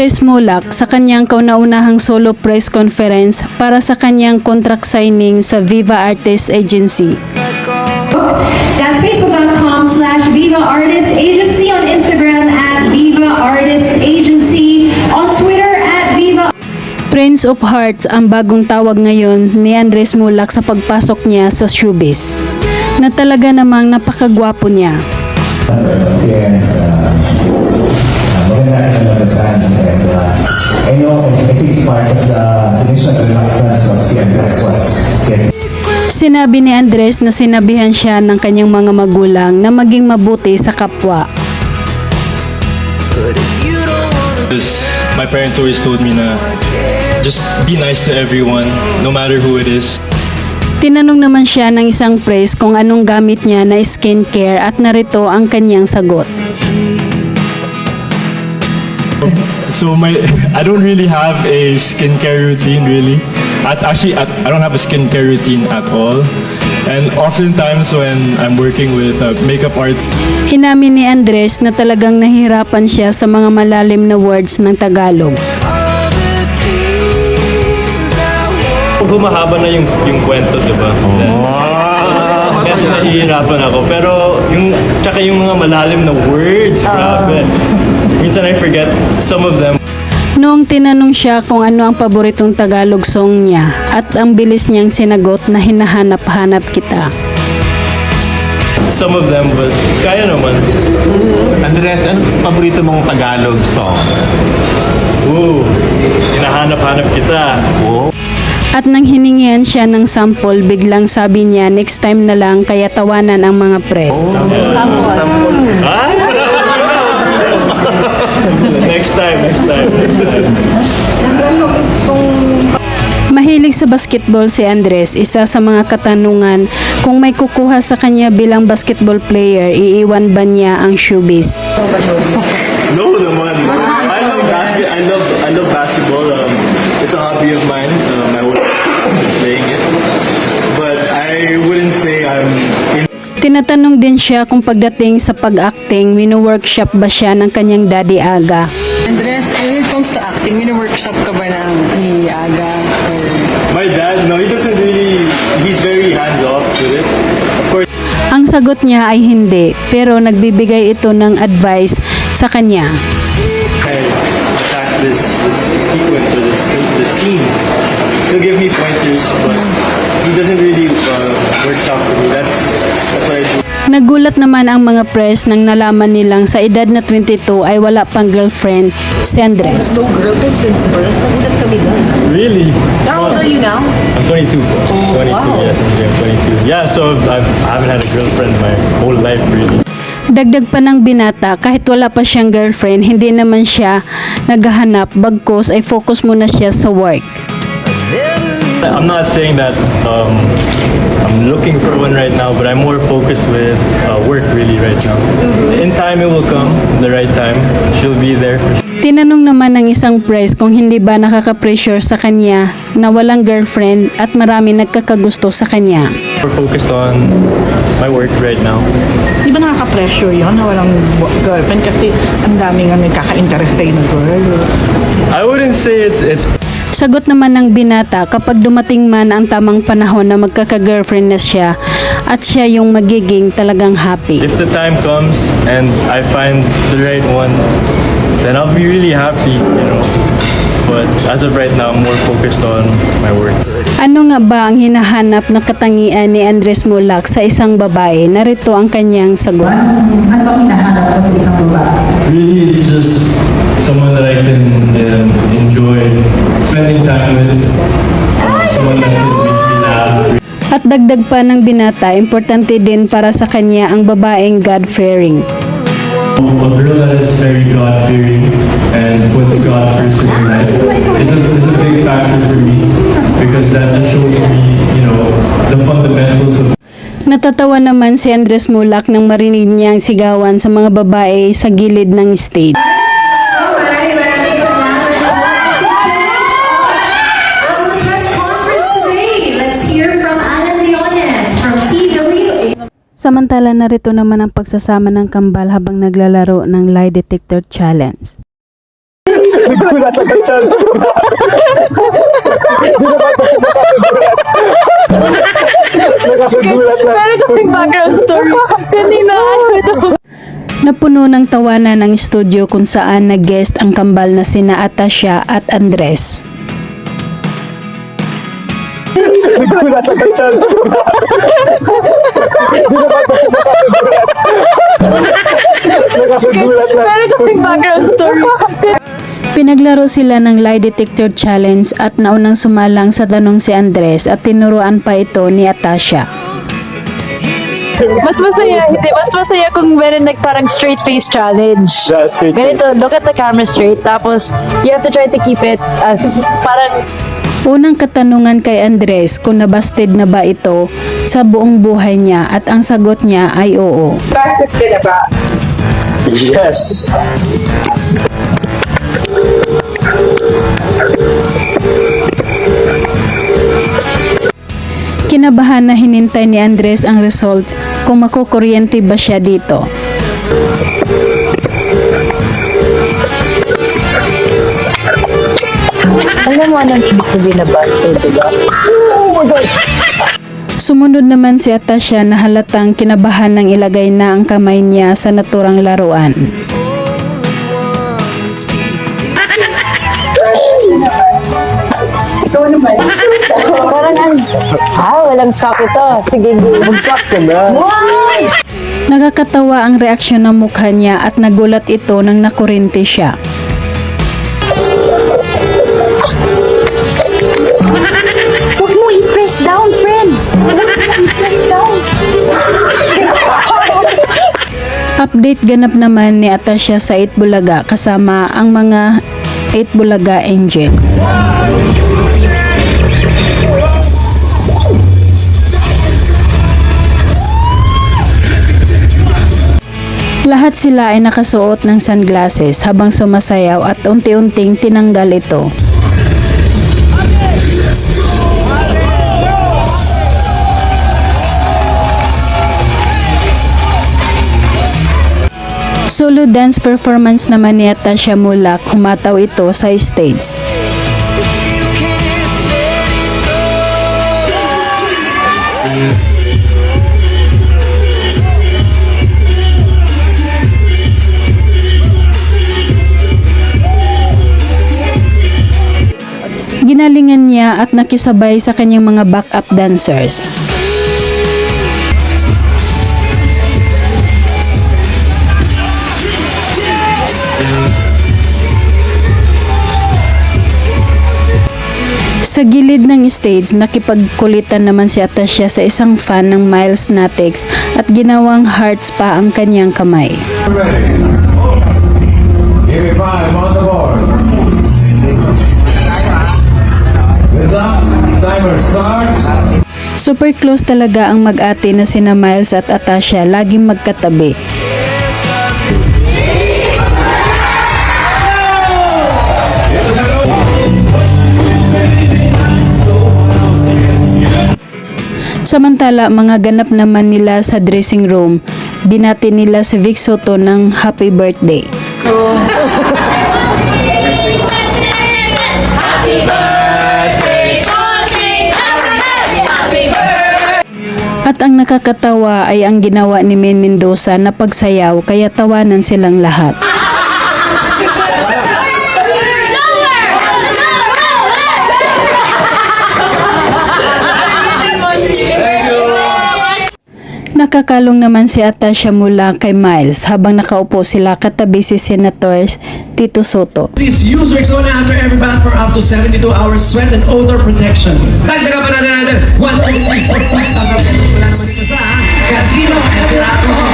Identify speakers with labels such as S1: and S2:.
S1: Andres Mulak sa kanyang kauna-unahang solo press conference para sa kanyang contract signing sa Viva Artists Agency.
S2: That's facebook.com slash Viva Artist Agency on Instagram at Viva Artist Agency on Twitter at Viva
S1: Prince of Hearts ang bagong tawag ngayon ni Andres Mulak sa pagpasok niya sa showbiz. Na talaga namang napakagwapo niya.
S3: Uh, kalabasan. And uh, I know, I think part of the initial reluctance of si Andres was getting
S1: Sinabi ni Andres na sinabihan siya ng kanyang mga magulang na maging mabuti sa kapwa.
S4: My parents always told me na just be nice to everyone, no matter who it is.
S1: Tinanong naman siya ng isang press kung anong gamit niya na skincare at narito ang kanyang sagot.
S4: So my, I don't really have a skincare routine really. At actually, at, I don't have a skincare routine at all. And oftentimes when I'm working with a makeup art,
S1: Inamin ni Andres na talagang nahirapan siya sa mga malalim na words ng Tagalog.
S5: humahaba na yung, yung kwento, di ba? Oh. Kaya nahihirapan ako. Pero yung, tsaka yung mga malalim na words, grabe. Minsan I forget some of them.
S1: Noong tinanong siya kung ano ang paboritong Tagalog song niya at ang bilis niyang sinagot na hinahanap-hanap kita.
S5: Some of them, but kaya naman.
S6: Andres, ano paborito mong Tagalog song?
S5: Ooh, hinahanap-hanap kita.
S1: At nang hiningihan siya ng sample, biglang sabi niya next time na lang kaya tawanan ang mga press.
S5: Ay! next time, next time, next time.
S1: Mahilig sa basketball si Andres, isa sa mga katanungan kung may kukuha sa kanya bilang basketball player, iiwan ba niya ang showbiz?
S5: No naman. I love basket. I love I love basketball. Um, it's a hobby of mine. Um, I would playing it, but I wouldn't say I'm in
S1: Tinatanong din siya kung pagdating sa pag-acting, wino-workshop ba siya ng kanyang daddy Aga.
S7: Andres, when it comes to acting, mini-workshop ka ba ng ni Aga? Or...
S5: My dad, no, he doesn't really. He's very hands off with it. Of course,
S1: Ang sagot niya ay hindi, pero nagbibigay ito ng advice sa kanya.
S5: I attack this this sequence or this this scene. He'll give me pointers, but he doesn't really uh, workshop with me. That's
S1: Nagulat naman ang mga press nang nalaman nilang sa edad na 22 ay wala pang girlfriend si Andres.
S7: No girlfriend since birth? Nagulat kami doon.
S5: Really?
S7: How old are you now?
S5: I'm 22. 22.
S7: wow.
S5: Yes, I'm 22. Yeah, so I've, I haven't had a girlfriend my whole life really.
S1: Dagdag pa ng binata, kahit wala pa siyang girlfriend, hindi naman siya naghahanap bagkos ay focus muna siya sa work.
S5: I'm not saying that um, I'm looking for one right now, but I'm more focused with uh, work really right now. In time, it will come. The right time, she'll be there for sure.
S1: Tinanong naman ng isang press kung hindi ba nakaka-pressure sa kanya na walang girlfriend at marami nagkakagusto sa kanya.
S5: We're focused on my work right now.
S7: Di ba nakaka-pressure yun na walang girlfriend? Kasi ang daming ano, kaka-interest kayo na girl.
S5: I wouldn't say it's it's
S1: Sagot naman ng binata kapag dumating man ang tamang panahon na magkaka-girlfriend na siya at siya yung magiging talagang happy.
S5: if the time comes and I find the right one, then I'll be really happy, you know. But as of right now, I'm more focused on my work.
S1: Ano nga ba ang hinahanap na katangian ni Andres Mulak sa isang babae? Narito ang kanyang sagot.
S4: Really, it's just someone that I can um, enjoy spending time with, uh, someone that me laugh.
S1: At dagdag pa ng binata, importante din para sa kanya ang babaeng God-fearing.
S4: A girl that is very God-fearing and puts God first in her life is a, is a big factor for me because that just shows me, you know, the fundamentals of
S1: Natatawa naman si Andres Mulak nang marinig niya ang sigawan sa mga babae sa gilid ng stage. Samantala narito naman ang pagsasama ng kambal habang naglalaro ng lie detector challenge.
S8: Meron kaming background story. Kanina, ano ito?
S1: Napuno ng tawanan ng studio kung saan nag-guest ang kambal na sina Atasha at Andres.
S8: Meron kaming background story.
S1: Pinaglaro sila ng lie detector challenge at naunang sumalang sa tanong si Andres at tinuruan pa ito ni Atasha.
S8: Mas masaya, hindi, mas masaya kung meron like parang straight face challenge.
S5: Yeah, straight face.
S8: Ganito, look at the camera straight, tapos you have to try to keep it as parang
S1: Unang katanungan kay Andres kung nabasted na ba ito sa buong buhay niya at ang sagot niya ay oo.
S5: Yes.
S1: Kinabahan na hinintay ni Andres ang result kung makukuryente ba siya dito.
S8: Alam mo anong ibig sabihin na busted, diba?
S1: Sumunod naman si Atasha na halatang kinabahan ng ilagay na ang kamay niya sa naturang laruan.
S8: Parang ang, ah, walang shock ito. Sige, game.
S5: Shock ka na.
S1: Nakakatawa ang reaksyon ng mukha niya at nagulat ito nang nakuryente siya. Update ganap naman ni Atasha sa 8 Bulaga kasama ang mga 8 Bulaga Angels. Lahat sila ay nakasuot ng sunglasses habang sumasayaw at unti-unting tinanggal ito. Solo dance performance naman ni Atasha Mulak humataw ito sa stage. Ginalingan niya at nakisabay sa kanyang mga backup dancers. Sa gilid ng stage, nakipagkulitan naman si Atasha sa isang fan ng Miles Natex at ginawang hearts pa ang kanyang kamay. Super close talaga ang mag-ate na sina Miles at Atasha, laging magkatabi. Samantala, mga ganap naman nila sa dressing room, binati nila si Vic Soto ng happy birthday. At ang nakakatawa ay ang ginawa ni Men Mendoza na pagsayaw kaya tawanan silang lahat. Nakakalong naman si Atasha mula kay Miles habang nakaupo sila katabi si Senator Tito Soto.
S9: This use Rexona after every bath for up to 72 hours sweat and odor protection. Dagdagan pa natin natin. 1, 2, 3, 4, 5. Wala naman ito sa Casino and Alcohol.